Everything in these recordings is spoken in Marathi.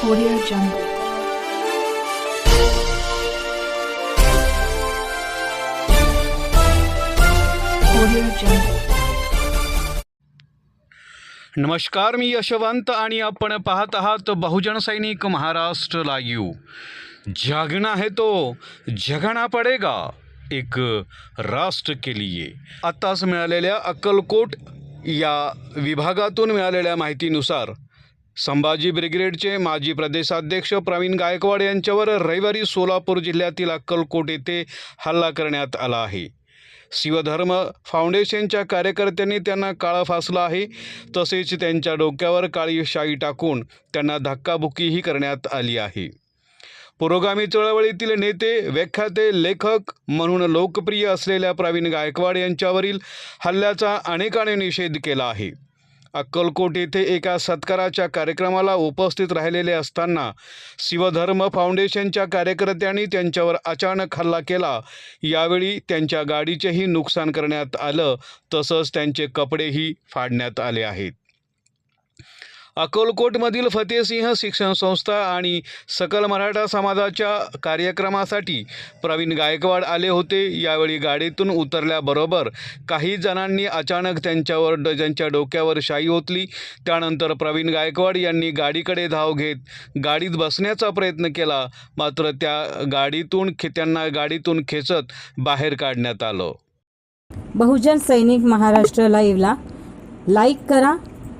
Audio Jungle. Audio Jungle. नमस्कार मी यशवंत आणि आपण पाहत आहात बहुजन सैनिक महाराष्ट्र लाईव्ह जागना है तो जगना पडेगा एक राष्ट्र के लिए आत्ताच मिळालेल्या अक्कलकोट या विभागातून मिळालेल्या माहितीनुसार संभाजी ब्रिगेडचे माजी प्रदेशाध्यक्ष प्रवीण गायकवाड यांच्यावर रविवारी सोलापूर जिल्ह्यातील अक्कलकोट येथे हल्ला करण्यात आला आहे. शिवधर्म फाउंडेशनच्या कार्यकर्त्यांनी त्यांना काळं फासलं आहे. तसेच त्यांच्या डोक्यावर काळी शाई टाकून त्यांना धक्काबुक्कीही करण्यात आली आहे. पुरोगामी चळवळीतील नेते व्याख्याते लेखक म्हणून लोकप्रिय असलेल्या प्रवीण गायकवाड यांच्यावरील हल्ल्याचा अनेकाने निषेध केला आहे. अक्कलकोट येथे एका सत्काराच्या कार्यक्रमाला उपस्थित राहिलेले असताना शिवधर्म फाउंडेशनच्या कार्यकर्त्यांनी त्यांच्यावर अचानक हल्ला केला. यावेळी त्यांच्या गाडीचेही नुकसान करण्यात आलं. तसंच त्यांचे कपडेही फाडण्यात आले आहेत. अकोलकोटमधील फतेसिंह शिक्षण संस्था आणि सकल मराठा समाजाच्या कार्यक्रमासाठी प्रवीण गायकवाड आले होते. यावेळी गाडीतून उतरल्याबरोबर काही जणांनी अचानक त्यांच्यावर ड त्यांच्या डोक्यावर शाई ओतली. त्यानंतर प्रवीण गायकवाड यांनी गाडीकडे धाव घेत गाडीत बसण्याचा प्रयत्न केला. मात्र त्या गाडीतून खे त्यांना गाडीतून खेचत बाहेर काढण्यात आलं. बहुजन सैनिक महाराष्ट्र लाईव्हला लाईक करा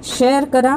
शेअर करा